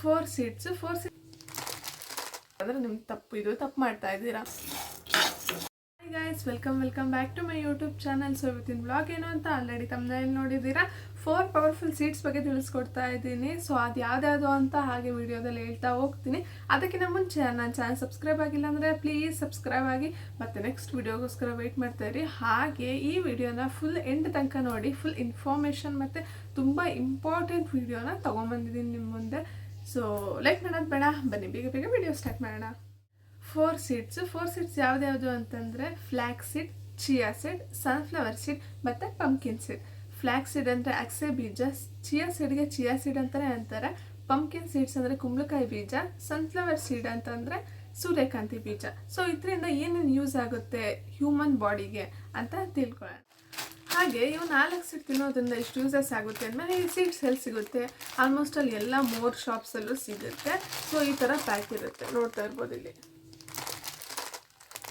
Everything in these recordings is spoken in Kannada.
ಫೋರ್ ಸೀಟ್ಸ್ ಫೋರ್ ಸೀಟ್ ಅಂದ್ರೆ ನಿಮ್ಗೆ ತಪ್ಪು, ಇದು ತಪ್ಪು ಮಾಡ್ತಾ ಇದ್ದೀರಾ? Guys welcome welcome back to my YouTube channel so ಇವತ್ತಿನ ಬ್ಲಾಗ್ ಏನು ಅಂತ ಆಲ್ರೆಡಿ ತಮ್ಮನೇಲಿ ನೋಡಿದ್ದೀರಾ? ಫೋರ್ ಪವರ್ಫುಲ್ ಸೀಟ್ಸ್ ಬಗ್ಗೆ ತಿಳಿಸ್ಕೊಡ್ತಾ ಇದ್ದೀನಿ. ಸೊ ಅದು ಯಾವ್ದ್ಯಾವುದು ಅಂತ ಹಾಗೆ ವಿಡಿಯೋದಲ್ಲಿ ಹೇಳ್ತಾ ಹೋಗ್ತೀನಿ. ಅದಕ್ಕಿಂತ ಮುಂಚೆ ನನ್ನ ಚಾನಲ್ ಸಬ್ಸ್ಕ್ರೈಬ್ ಆಗಿಲ್ಲ ಅಂದರೆ ಪ್ಲೀಸ್ ಸಬ್ಸ್ಕ್ರೈಬ್ ಆಗಿ. ಮತ್ತು ನೆಕ್ಸ್ಟ್ ವಿಡಿಯೋಗೋಸ್ಕರ ವೆಯ್ಟ್ ಮಾಡ್ತಾ ಇರಿ. ಹಾಗೆ ಈ ವಿಡಿಯೋನ ಫುಲ್ ಎಂಡ್ ತನಕ ನೋಡಿ ಫುಲ್ ಇನ್ಫಾರ್ಮೇಷನ್ ಮತ್ತು ತುಂಬ ಇಂಪಾರ್ಟೆಂಟ್ ವಿಡಿಯೋನ ತೊಗೊಂಬಂದಿದ್ದೀನಿ ನಿಮ್ಮ ಮುಂದೆ. ಸೊ ಲೈಕ್ ಮಾಡೋದು ಬೇಡ, ಬನ್ನಿ, ಬೇಗ ಬೇಗ ವಿಡಿಯೋ ಸ್ಟಾರ್ಟ್ ಮಾಡೋಣ. ಫೋರ್ ಸೀಡ್ಸ್ ಫೋರ್ ಸೀಡ್ಸ್ ಯಾವ್ದ್ಯಾವುದು ಅಂತಂದರೆ flax seed chia seed sunflower seed ಮತ್ತು ಪಂಪ್ಕಿನ್ ಸೀಡ್ ಫ್ಲ್ಯಾಕ್ ಸೀಡ್ ಅಂದರೆ ಅಕ್ಸೆ ಬೀಜ ಚಿಯಾ ಸೀಡ್ಗೆ ಚಿಯಾ ಸೀಡ್ ಅಂತಲೇ ಅಂತಾರೆ ಪಂಪ್ಕಿನ್ ಸೀಡ್ಸ್ ಅಂದರೆ ಕುಂಬಳಕಾಯಿ ಬೀಜ ಸನ್ಫ್ಲವರ್ ಸೀಡ್ ಅಂತಂದರೆ ಸೂರ್ಯಕಾಂತಿ ಬೀಜ. ಸೊ ಇದರಿಂದ ಏನೇನು ಯೂಸ್ ಆಗುತ್ತೆ ಹ್ಯೂಮನ್ ಬಾಡಿಗೆ ಅಂತ ತಿಳ್ಕೊಳ್ಳೋಣ. ಹಾಗೆ ಇವು ನಾಲ್ಕು ಸೀಟ್ ತಿನ್ನೋದ್ರಿಂದ ಎಷ್ಟು ಯೂಸಸ್ ಆಗುತ್ತೆ ಅಂದಮೇಲೆ ಈ ಸೀಟ್ಸ್ ಎಲ್ಲಿ ಸಿಗುತ್ತೆ. ಆಲ್ಮೋಸ್ಟ್ ಅಲ್ಲಿ ಎಲ್ಲ ಮೋರ್ ಶಾಪ್ಸಲ್ಲೂ ಸಿಗುತ್ತೆ. ಸೊ ಈ ಥರ ಪ್ಯಾಕ್ ಇರುತ್ತೆ. ನೋಡ್ತಾ ಇರ್ಬೋದು ಇಲ್ಲಿ.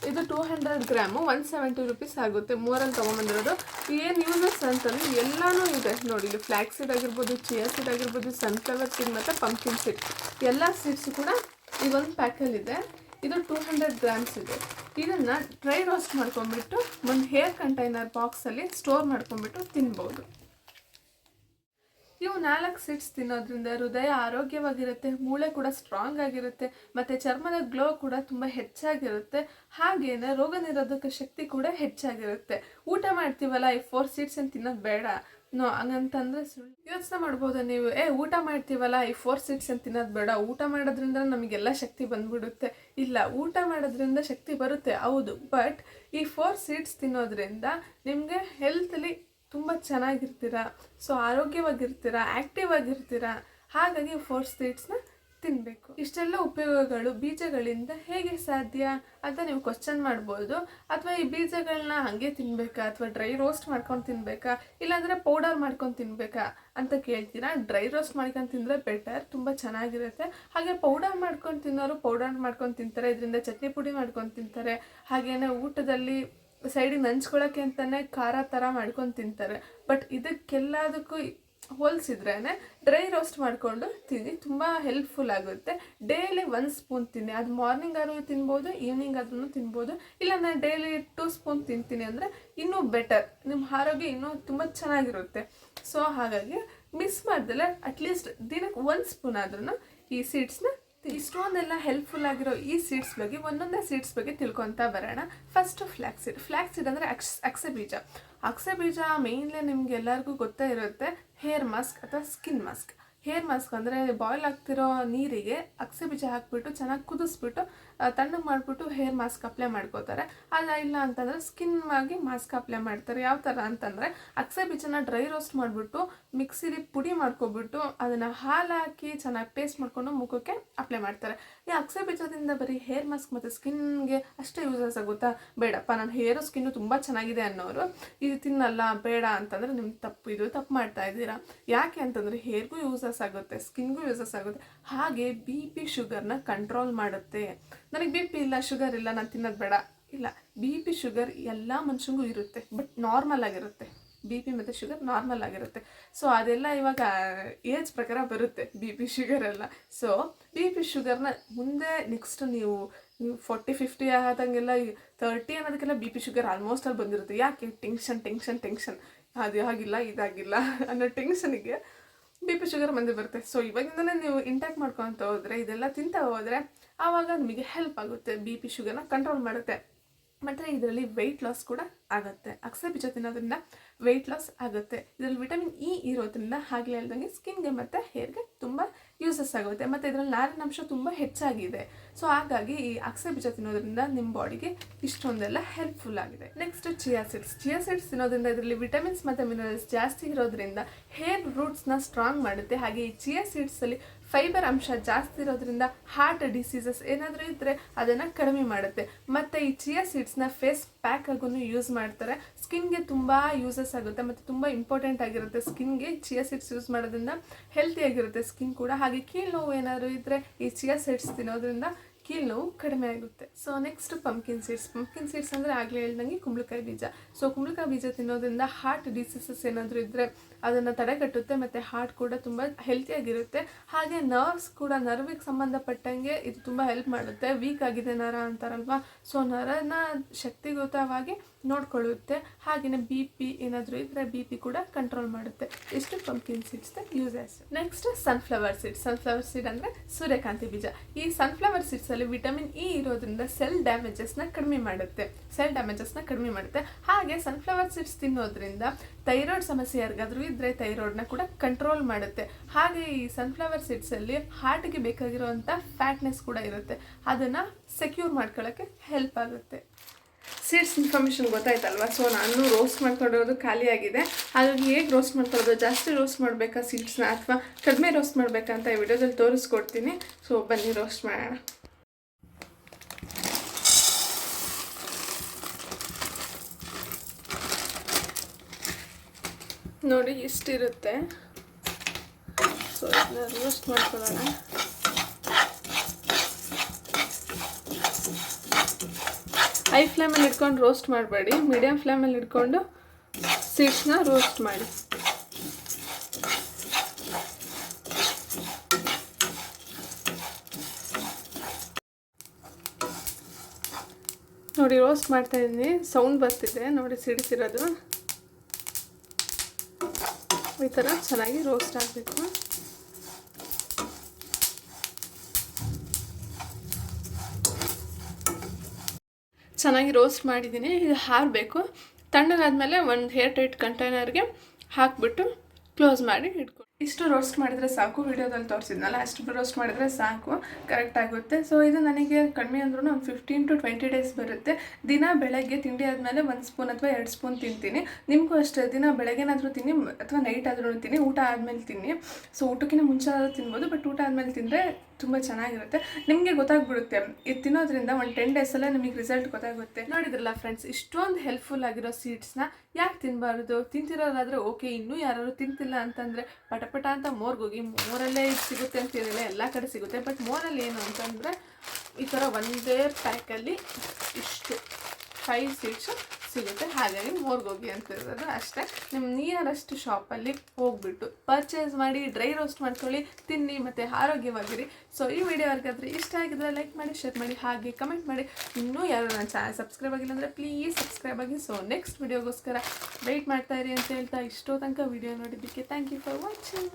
ಇದು two hundred gram one seventy rupees ಆಗುತ್ತೆ. ಮೂರಲ್ಲಿ ತೊಗೊಂಬಂದಿರೋದು. ಏನು ಯೂಸಸ್ ಅಂತಂದ್ರೆ ಎಲ್ಲನೂ ಇದೆ. ನೋಡಿ, ಇಲ್ಲಿ ಫ್ಲ್ಯಾಕ್ ಸೀಡ್ ಆಗಿರ್ಬೋದು ಚಿಯರ್ ಸೀಡ್ ಆಗಿರ್ಬೋದು ಸನ್ಫ್ಲವರ್ ಸೀಡ್ ಮತ್ತು ಪಂಪ್ಕಿನ್ ಸೀಡ್ ಎಲ್ಲ ಸೀಡ್ಸ್ ಕೂಡ ಈ ಒಂದು ಪ್ಯಾಕಲ್ಲಿದೆ ಇದು ಟೂ ಹಂಡ್ರೆಡ್ ಗ್ರಾಮ್ಸ್ ಇದೆ. ಇದನ್ನು ಡ್ರೈ ರೋಸ್ಟ್ ಮಾಡ್ಕೊಂಡ್ಬಿಟ್ಟು ಒಂದು ಹೇರ್ ಕಂಟೈನರ್ ಬಾಕ್ಸಲ್ಲಿ ಸ್ಟೋರ್ ಮಾಡ್ಕೊಂಡ್ಬಿಟ್ಟು ತಿನ್ಬೋದು. ಇವು ನಾಲ್ಕು ಸೀಡ್ಸ್ ತಿನ್ನೋದ್ರಿಂದ ಹೃದಯ ಆರೋಗ್ಯವಾಗಿರುತ್ತೆ, ಮೂಳೆ ಕೂಡ ಸ್ಟ್ರಾಂಗ್ ಆಗಿರುತ್ತೆ, ಮತ್ತು ಚರ್ಮದ ಗ್ಲೋ ಕೂಡ ತುಂಬ ಹೆಚ್ಚಾಗಿರುತ್ತೆ. ಹಾಗೆಯೇ ರೋಗ ನಿರೋಧಕ ಶಕ್ತಿ ಕೂಡ ಹೆಚ್ಚಾಗಿರುತ್ತೆ. ಊಟ ಮಾಡ್ತೀವಲ್ಲ ಈ ಫೋರ್ ಸೀಡ್ಸನ್ನು ತಿನ್ನೋದು ಬೇಡ. ನೋ, ಹಂಗಂತಂದ್ರೆ ಯೋಚನೆ ಮಾಡ್ಬೋದಾ ನೀವು. ಏ, ಊಟ ಮಾಡ್ತೀವಲ್ಲ, ಈ ಫೋರ್ ಸೀಟ್ಸ್ ಅಂತ ತಿನ್ನೋದು ಬೇಡ. ಊಟ ಮಾಡೋದ್ರಿಂದ ನಮಗೆಲ್ಲ ಶಕ್ತಿ ಬಂದ್ಬಿಡುತ್ತೆ. ಇಲ್ಲ, ಊಟ ಮಾಡೋದ್ರಿಂದ ಶಕ್ತಿ ಬರುತ್ತೆ, ಹೌದು. ಬಟ್ ಈ ಫೋರ್ ಸೀಟ್ಸ್ ತಿನ್ನೋದ್ರಿಂದ ನಿಮಗೆ ಹೆಲ್ತಲ್ಲಿ ತುಂಬ ಚೆನ್ನಾಗಿರ್ತೀರ. So ಆರೋಗ್ಯವಾಗಿರ್ತೀರ active ಆಗಿರ್ತೀರ. ಹಾಗಾಗಿ ಫೋರ್ ಸೀಡ್ಸ್ನ ತಿನ್ನಬೇಕು ಇಷ್ಟೆಲ್ಲ ಉಪಯೋಗಗಳು ಬೀಜಗಳಿಂದ ಹೇಗೆ ಸಾಧ್ಯ ಅಂತ ನೀವು ಕ್ವಶನ್ ಮಾಡ್ಬೋದು. ಅಥವಾ ಈ ಬೀಜಗಳನ್ನ ಹಾಗೆ ತಿನ್ಬೇಕಾ? ಅಥವಾ ಡ್ರೈ ರೋಸ್ಟ್ ಮಾಡ್ಕೊಂಡು ತಿನ್ಬೇಕಾ? ಇಲ್ಲಾಂದರೆ ಪೌಡರ್ ಮಾಡ್ಕೊಂಡು ತಿನ್ಬೇಕಾ? ಅಂತ ಕೇಳ್ತೀರಾ? ಡ್ರೈ ರೋಸ್ಟ್ ಮಾಡ್ಕೊಂಡು ತಿಂದರೆ ಬೆಟರ್ ತುಂಬ ಚೆನ್ನಾಗಿರುತ್ತೆ. ಹಾಗೆ ಪೌಡರ್ ಮಾಡ್ಕೊಂಡು ತಿನ್ನೋರು ಪೌಡರ್ ಮಾಡ್ಕೊಂಡು ತಿಂತಾರೆ. ಇದರಿಂದ ಚಟ್ನಿ ಪುಡಿ ಮಾಡ್ಕೊಂಡು ತಿಂತಾರೆ. ಹಾಗೇನೆ ಊಟದಲ್ಲಿ ಸೈಡಿಗೆ ನಂಚ್ಕೊಳ್ಳೋಕ್ಕೆ ಅಂತಲೇ ಖಾರ ಥರ ಮಾಡ್ಕೊಂಡು ತಿಂತಾರೆ. ಬಟ್ ಇದಕ್ಕೆಲ್ಲದಕ್ಕೂ ಹೋಲಿಸಿದ್ರೇ ಡ್ರೈ ರೋಸ್ಟ್ ಮಾಡಿಕೊಂಡು ತಿನ್ನಿ, ತುಂಬ ಹೆಲ್ಪ್ಫುಲ್ ಆಗುತ್ತೆ. ಡೈಲಿ ಒಂದು ಸ್ಪೂನ್ ತಿನ್ನಿ, ಅದು ಮಾರ್ನಿಂಗ್ ಆದ್ರೂ ತಿನ್ಬೋದು ಈವ್ನಿಂಗ್ ಆದ್ರೂ ತಿನ್ಬೋದು, ಇಲ್ಲ ನಾನು ಡೈಲಿ ಟೂ ಸ್ಪೂನ್ ತಿಂತೀನಿ ಅಂದರೆ ಇನ್ನೂ ಬೆಟರ್ ನಿಮ್ಮ ಆರೋಗ್ಯ ಇನ್ನೂ ತುಂಬ ಚೆನ್ನಾಗಿರುತ್ತೆ. ಸೊ ಹಾಗಾಗಿ ಮಿಸ್ ಮಾಡ್ದಲೆ ಅಟ್ಲೀಸ್ಟ್ ದಿನಕ್ಕೆ ಒಂದು ಸ್ಪೂನ್ ಆದ್ರೂ ಈ ಸೀಡ್ಸ್ನ ಇಷ್ಟೊಂದೆಲ್ಲ ಹೆಲ್ಪ್ಫುಲ್ ಆಗಿರೋ ಈ ಸೀಡ್ಸ್ ಬಗ್ಗೆ, ಒಂದೊಂದೇ ಸೀಡ್ಸ್ ಬಗ್ಗೆ ತಿಳ್ಕೊತಾ ಬರೋಣ. First flax seed flax seed ಅಂದರೆ ಅಕ್ಸ್ ಅಕ್ಸೆ ಬೀಜ ಅಕ್ಸೆ ಬೀಜ ಮೇಯ್ನ್ಲಿ ನಿಮ್ಗೆ ಎಲ್ಲರಿಗೂ ಗೊತ್ತೇ ಇರುತ್ತೆ. ಹೇರ್ ಮಾಸ್ಕ್ ಅಥವಾ ಸ್ಕಿನ್ ಮಾಸ್ಕ್ ಹೇರ್ ಮಾಸ್ಕ್ ಅಂದರೆ ಬಾಯ್ಲ್ ಆಗ್ತಿರೋ ನೀರಿಗೆ ಅಕ್ಸೆ ಬೀಜ ಹಾಕ್ಬಿಟ್ಟು ಚೆನ್ನಾಗಿ ಕುದಿಸ್ಬಿಟ್ಟು ತಣ್ಣಗೆ ಮಾಡಿಬಿಟ್ಟು ಹೇರ್ ಮಾಸ್ಕ್ ಅಪ್ಲೈ ಮಾಡ್ಕೋತಾರೆ. ಅಲ್ಲ, ಇಲ್ಲ ಅಂತಂದರೆ ಸ್ಕಿನ್ ಆಗಿ ಮಾಸ್ಕ್ ಅಪ್ಲೈ ಮಾಡ್ತಾರೆ. ಯಾವ ಥರ ಅಂತಂದರೆ ಅಕ್ಸೆ ಬೀಜನ ಡ್ರೈ ರೋಸ್ಟ್ ಮಾಡಿಬಿಟ್ಟು ಮಿಕ್ಸಿಲಿ ಪುಡಿ ಮಾಡ್ಕೊಬಿಟ್ಟು ಅದನ್ನು ಹಾಲು ಹಾಕಿ ಚೆನ್ನಾಗಿ ಪೇಸ್ಟ್ ಮಾಡಿಕೊಂಡು ಮುಖಕ್ಕೆ ಅಪ್ಲೈ ಮಾಡ್ತಾರೆ. ಈ ಅಕ್ಸೆ ಬೀಜದಿಂದ ಬರೀ ಹೇರ್ ಮಾಸ್ಕ್ ಮತ್ತು ಸ್ಕಿನ್ಗೆ ಅಷ್ಟೇ ಯೂಸಸ್ ಆಗುತ್ತಾ? ಬೇಡಪ್ಪ ನನ್ನ ಹೇರು ಸ್ಕಿನ್ನು ತುಂಬ ಚೆನ್ನಾಗಿದೆ ಅನ್ನೋರು, ಇದು ತಿನ್ನಲ್ಲ, ಬೇಡ ಅಂತಂದರೆ ನಿಮ್ಗೆ ತಪ್ಪು, ಇದು ತಪ್ಪು ಮಾಡ್ತಾ ಇದ್ದೀರಾ? ಯಾಕೆ ಅಂತಂದರೆ ಹೇರ್ಗೂ ಯೂಸಸ್ ಆಗುತ್ತೆ ಸ್ಕಿನ್ಗೂ ಯೂಸಸ್ ಆಗುತ್ತೆ. ಹಾಗೆ ಬಿ ಪಿ ಶುಗರ್ನ ಕಂಟ್ರೋಲ್ ಮಾಡುತ್ತೆ. ನನಗೆ ಬಿ ಪಿ ಇಲ್ಲ ಶುಗರ್ ಇಲ್ಲ, ನಾನು ತಿನ್ನೋದು ಬೇಡ. ಇಲ್ಲ ಬಿ ಪಿ ಶುಗರ್ ಎಲ್ಲ ಮನುಷ್ಯಂಗೂ ಇರುತ್ತೆ ಬಟ್ ನಾರ್ಮಲ್ ಆಗಿರುತ್ತೆ. ಬಿ ಪಿ ಮತ್ತು ಶುಗರ್ ನಾರ್ಮಲ್ ಆಗಿರುತ್ತೆ. ಸೊ ಅದೆಲ್ಲ ಇವಾಗ ಏಜ್ ಪ್ರಕಾರ ಬರುತ್ತೆ ಬಿ ಪಿ ಶುಗರ್ ಎಲ್ಲ. ಸೊ ಬಿ ಪಿ ಶುಗರ್ನ ಮುಂದೆ ನೆಕ್ಸ್ಟ್ ನೀವು ನೀವು ಫೋರ್ಟಿ ಫಿಫ್ಟಿ ಆದಂಗೆಲ್ಲ ತರ್ಟಿ ಅನ್ನೋದಕ್ಕೆಲ್ಲ ಬಿ ಪಿ ಶುಗರ್ ಆಲ್ಮೋಸ್ಟ್ ಅಲ್ಲಿ ಬಂದಿರುತ್ತೆ. ಯಾಕೆ? ಟೆನ್ಷನ್ ಟೆನ್ಷನ್ ಟೆನ್ಷನ್ ಅದು ಆಗಿಲ್ಲ, ಇದಾಗಿಲ್ಲ ಅನ್ನೋ ಟೆನ್ಷನಿಗೆ ಬಿ ಪಿ ಶುಗರ್ ಬಂದು ಬರುತ್ತೆ. ಸೊ ಇವಾಗಿಂದಲೇ ನೀವು ಇಂಟ್ಯಾಕ್ಟ್ ಮಾಡ್ಕೊತ ಹೋದರೆ, ಇದೆಲ್ಲ ತಿಂತಾ ಹೋದರೆ ಆವಾಗ ನಿಮಗೆ ಹೆಲ್ಪ್ ಆಗುತ್ತೆ ಬಿ ಪಿ ಶುಗರ್ನ ಕಂಟ್ರೋಲ್ ಮಾಡುತ್ತೆ. ಮತ್ತು ಇದರಲ್ಲಿ ವೆಯ್ಟ್ ಲಾಸ್ ಕೂಡ ಆಗುತ್ತೆ. ಅಕ್ಸೆ ಬೀಜ ತಿನ್ನೋದ್ರಿಂದ ವೆಯ್ಟ್ ಲಾಸ್ ಆಗುತ್ತೆ. ಇದರಲ್ಲಿ ವಿಟಮಿನ್ ಇ ಇರೋದ್ರಿಂದ ಹಾಗೆ ಹೇಳ್ದಂಗೆ ಸ್ಕಿನ್ಗೆ ಮತ್ತು ಹೇರ್ಗೆ ತುಂಬ ಯೂಸಸ್ ಆಗುತ್ತೆ. ಮತ್ತು ಇದರಲ್ಲಿ ನಾರಿನಾಂಶ ತುಂಬ ಹೆಚ್ಚಾಗಿದೆ. ಸೊ ಹಾಗಾಗಿ ಈ ಅಕ್ಸೆ ಬೀಜ ತಿನ್ನೋದ್ರಿಂದ ನಿಮ್ಮ ಬಾಡಿಗೆ ಇಷ್ಟೊಂದೆಲ್ಲ ಹೆಲ್ಪ್ಫುಲ್ ಆಗಿದೆ. Next chia seeds chia seeds ತಿನ್ನೋದ್ರಿಂದ ಇದರಲ್ಲಿ ವಿಟಮಿನ್ಸ್ ಮತ್ತು ಮಿನರಲ್ಸ್ ಜಾಸ್ತಿ ಇರೋದ್ರಿಂದ ಹೇರ್ ರೂಟ್ಸ್ನ ಸ್ಟ್ರಾಂಗ್ ಮಾಡುತ್ತೆ. ಹಾಗೆ ಈ ಚಿಯಾ ಸೀಡ್ಸಲ್ಲಿ ಫೈಬರ್ ಅಂಶ ಜಾಸ್ತಿ ಇರೋದ್ರಿಂದ ಹಾರ್ಟ್ ಡಿಸೀಸಸ್ ಏನಾದರೂ ಇದ್ದರೆ ಅದನ್ನು ಕಡಿಮೆ ಮಾಡುತ್ತೆ. ಮತ್ತು ಈ ಚಿಯಾ ಸೀಡ್ಸ್ನ ಫೇಸ್ ಪ್ಯಾಕ್ ಆಗೂ ಯೂಸ್ ಮಾಡ್ತಾರೆ. ಸ್ಕಿನ್ಗೆ ತುಂಬ ಯೂಸಸ್ ಆಗುತ್ತೆ. ಮತ್ತು ತುಂಬ ಇಂಪಾರ್ಟೆಂಟ್ ಆಗಿರುತ್ತೆ ಸ್ಕಿನ್ಗೆ ಚಿಯಾ ಸೀಡ್ಸ್ ಯೂಸ್ ಮಾಡೋದ್ರಿಂದ ಹೆಲ್ತಿ ಆಗಿರುತ್ತೆ ಸ್ಕಿನ್ ಕೂಡ. ಹಾಗೆ ಕೀಲು ನೋವು ಏನಾದರೂ ಇದ್ದರೆ ಈ ಚಿಯಾ ಸೀಡ್ಸ್ ತಿನ್ನೋದ್ರಿಂದ ಕೀಲು ನೋವು ಕಡಿಮೆ ಆಗುತ್ತೆ. So next pumpkin seeds pumpkin seeds ಅಂದರೆ ಆಗಲೇ ಹೇಳ್ದಂಗೆ ಕುಂಬಳಕಾಯಿ ಬೀಜ. ಸೊ ಕುಂಬಳಕಾಯಿ ಬೀಜ ತಿನ್ನೋದ್ರಿಂದ ಹಾರ್ಟ್ ಡಿಸೀಸಸ್ ಏನಾದರೂ ಇದ್ದರೆ ಅದನ್ನು ತಡೆಗಟ್ಟುತ್ತೆ ಮತ್ತು ಹಾರ್ಟ್ ಕೂಡ ತುಂಬ ಹೆಲ್ತಿಯಾಗಿರುತ್ತೆ ಹಾಗೆ ನರ್ವ್ಸ್ ಕೂಡ ನರ್ವಿಗೆ ಸಂಬಂಧಪಟ್ಟಂಗೆ ಇದು ತುಂಬ ಹೆಲ್ಪ್ ಮಾಡುತ್ತೆ. ವೀಕ್ ಆಗಿದೆ ನರ ಅಂತಾರಲ್ವಾ? ಸೊ ನರನ ಶಕ್ತಿಯುತವಾಗಿ ನೋಡ್ಕೊಳ್ಳುತ್ತೆ. ಹಾಗೆಯೇ ಬಿ ಪಿ ಏನಾದರೂ ಇದ್ದರೆ ಬಿ ಪಿ ಕೂಡ ಕಂಟ್ರೋಲ್ ಮಾಡುತ್ತೆ. ಇಷ್ಟು pumpkin ಸೀಡ್ಸ್ನ uses next sunflower seed sunflower seed ಅಂದರೆ ಸೂರ್ಯಕಾಂತಿ ಬೀಜ. ಈ ಸನ್ಫ್ಲವರ್ ಸೀಡ್ಸಲ್ಲಿ ವಿಟಮಿನ್ ಇ ಇರೋದ್ರಿಂದ ಸೆಲ್ ಡ್ಯಾಮೇಜಸ್ನ ಕಡಿಮೆ ಮಾಡುತ್ತೆ. ಸೆಲ್ ಡ್ಯಾಮೇಜಸ್ನ ಕಡಿಮೆ ಮಾಡುತ್ತೆ. ಹಾಗೆ ಸನ್ಫ್ಲವರ್ ಸೀಡ್ಸ್ ತಿನ್ನೋದ್ರಿಂದ ಥೈರಾಯ್ಡ್ ಸಮಸ್ಯೆ ಯಾರಿಗಾದ್ರೂ ಇದ್ದರೆ ಥೈರಾಯ್ಡ್ನ ಕೂಡ ಕಂಟ್ರೋಲ್ ಮಾಡುತ್ತೆ. ಹಾಗೆ ಈ ಸನ್ಫ್ಲವರ್ ಸೀಡ್ಸಲ್ಲಿ ಹಾರ್ಟ್ಗೆ ಬೇಕಾಗಿರುವಂಥ ಫ್ಯಾಟ್ನೆಸ್ ಕೂಡ ಇರುತ್ತೆ. ಅದನ್ನು ಸೆಕ್ಯೂರ್ ಮಾಡ್ಕೊಳ್ಳೋಕ್ಕೆ ಹೆಲ್ಪ್ ಆಗುತ್ತೆ. ಸೀಡ್ಸ್ ಇನ್ಫಾರ್ಮೇಷನ್ ಗೊತ್ತಾಯ್ತಲ್ವಾ? ಸೊ ನಾನು ರೋಸ್ಟ್ ಮಾಡ್ಕೊಂಡಿರೋದು ಖಾಲಿಯಾಗಿದೆ ಹಾಗಾಗಿ ಹೇಗೆ ರೋಸ್ಟ್ ಮಾಡ್ಕೊಳ್ಳೋದು? ಜಾಸ್ತಿ ರೋಸ್ಟ್ ಮಾಡಬೇಕಾ ಸೀಡ್ಸ್ನ ಅಥವಾ ಕಡಿಮೆ ರೋಸ್ಟ್ ಮಾಡಬೇಕಾ ಅಂತ ಈ ವಿಡಿಯೋದಲ್ಲಿ ತೋರಿಸ್ಕೊಡ್ತೀನಿ. ಸೊ ಬನ್ನಿ ರೋಸ್ಟ್ ಮಾಡೋಣ. ನೋಡಿ, ಇಷ್ಟಿರುತ್ತೆ. ಸೊ ಇದನ್ನ ರೋಸ್ಟ್ ಮಾಡ್ಕೊಳ್ಳೋಣ. ಹೈ ಫ್ಲೇಮಲ್ಲಿ ಇಟ್ಕೊಂಡು ರೋಸ್ಟ್ ಮಾಡಬೇಡಿ. ಮೀಡಿಯಮ್ ಫ್ಲೇಮಲ್ಲಿ ಇಟ್ಕೊಂಡು ಸೀಡ್ಸ್ನ ರೋಸ್ಟ್ ಮಾಡಿ. ನೋಡಿ ರೋಸ್ಟ್ ಮಾಡ್ತಾ ಇದ್ದೀನಿ. ಸೌಂಡ್ ಬರ್ತಿದೆ. ನೋಡಿ, ಸಿಡಿಸಿರೋದು. ಈ ಥರ ಚೆನ್ನಾಗಿ ರೋಸ್ಟ್ ಆಗಬೇಕು. ಚೆನ್ನಾಗಿ ರೋಸ್ಟ್ ಮಾಡಿದ್ದೀನಿ, ಇದು ಹಾರಬೇಕು. ತಣ್ಣಗಾದ್ಮೇಲೆ ಒಂದು ಹೇರ್ ಟೈಟ್ ಕಂಟೈನರ್ಗೆ ಹಾಕ್ಬಿಟ್ಟು ಕ್ಲೋಸ್ ಮಾಡಿ ಇಟ್ಕೊಂಡು ಇಷ್ಟು ರೋಸ್ಟ್ ಮಾಡಿದರೆ ಸಾಕು ವಿಡಿಯೋದಲ್ಲಿ ತೋರಿಸಿದ್ನಲ್ಲ, ಅಷ್ಟು ರೋಸ್ಟ್ ಮಾಡಿದರೆ ಸಾಕು ಕರೆಕ್ಟ್ ಆಗುತ್ತೆ. ಸೊ ಇದು ನನಗೆ ಕಡಿಮೆ ಅಂದ್ರೂ ಒಂದು ಫಿಫ್ಟೀನ್ ಟು ಟ್ವೆಂಟಿ ಡೇಸ್ ಬರುತ್ತೆ. ದಿನ ಬೆಳಗ್ಗೆ ತಿಂಡಿ ಆದಮೇಲೆ ಒಂದು ಸ್ಪೂನ್ ಅಥವಾ ಎರಡು ಸ್ಪೂನ್ ತಿಂತೀನಿ. ನಿಮಗೂ ಅಷ್ಟೇ, ದಿನ ಬೆಳಗ್ಗೆನಾದರೂ ತಿನ್ನಿ, ಅಥವಾ ನೈಟ್ ಆದ್ರೂ ತಿನ್ನಿ, ಊಟ ಆದಮೇಲೆ ತಿನ್ನಿ. ಸೊ ಊಟಕ್ಕಿಂತ ಮುಂಚೆ ಆದರೂ ತಿನ್ಬೋದು ಬಟ್ ಊಟ ಆದಮೇಲೆ ತಿಂದರೆ ತುಂಬ ಚೆನ್ನಾಗಿರುತ್ತೆ. ನಿಮಗೆ ಗೊತ್ತಾಗ್ಬಿಡುತ್ತೆ, ಇದು ತಿನ್ನೋದ್ರಿಂದ ಒಂದು ಟೆನ್ ಡೇಸಲ್ಲೇ ನಿಮಗೆ ರಿಸಲ್ಟ್ ಗೊತ್ತಾಗುತ್ತೆ. ನೋಡಿದ್ರಲ್ಲ ಫ್ರೆಂಡ್ಸ್ ಇಷ್ಟೊಂದು ಹೆಲ್ಪ್ಫುಲ್ ಆಗಿರೋ ಸೀಡ್ಸ್ನ ಯಾಕೆ ತಿನ್ನಬಾರ್ದು ತಿಂತಿರೋದಾದರೆ ಓಕೆ ಇನ್ನೂ ಯಾರಾದರೂ ತಿಂತಿಲ್ಲ ಅಂತಂದರೆ ಪಟಪಟ ಅಂತ ಮೋರ್ಗೋಗಿ ಮೋರಲ್ಲೇ ಇದು ಸಿಗುತ್ತೆ ಅಂತೇನಿಲ್ಲ ಎಲ್ಲ ಕಡೆ ಸಿಗುತ್ತೆ. ಬಟ್ ಮೋರಲ್ಲಿ ಏನು ಅಂತಂದರೆ ಈ ಥರ ಒಂದೇ ಪ್ಯಾಕಲ್ಲಿ ಇಷ್ಟು ಫೈವ್ ಸೀಡ್ಸು ಸಿಗುತ್ತೆ. ಹಾಗಾಗಿ ಮೋರ್ಗೋಗಿ ಅಂತ ಇರೋದು ಅಷ್ಟೇ. ನಿಮ್ಮ ನಿಯರೆಸ್ಟ್ ಶಾಪಲ್ಲಿ ಹೋಗ್ಬಿಟ್ಟು ಪರ್ಚೇಸ್ ಮಾಡಿ ಡ್ರೈ ರೋಸ್ಟ್ ಮಾಡ್ಕೊಳ್ಳಿ, ತಿನ್ನಿ ಮತ್ತು ಆರೋಗ್ಯವಾಗಿರಿ. ಸೊ ಈ ವಿಡಿಯೋ ಅವ್ರಿಗಾದ್ರೆ ಇಷ್ಟ ಆಗಿದ್ರೆ ಲೈಕ್ ಮಾಡಿ ಶೇರ್ ಮಾಡಿ, ಹಾಗೆ ಕಮೆಂಟ್ ಮಾಡಿ. ಇನ್ನೂ ಯಾರು ನನ್ನ ಚಾನಲ್ ಸಬ್ಸ್ಕ್ರೈಬ್ ಆಗಿಲ್ಲ ಅಂದರೆ ಪ್ಲೀಸ್ ಸಬ್ಸ್ಕ್ರೈಬ್ ಆಗಿ. ಸೊ ನೆಕ್ಸ್ಟ್ ವಿಡಿಯೋಗೋಸ್ಕರ ವೆಯ್ಟ್ ಮಾಡ್ತಾ ಇರಿ ಅಂತ ಹೇಳ್ತಾ ಇಷ್ಟೋ ತನಕ ವಿಡಿಯೋ ನೋಡಿದ್ದಕ್ಕೆ ಥ್ಯಾಂಕ್ ಯು ಫಾರ್ ವಾಚಿಂಗ್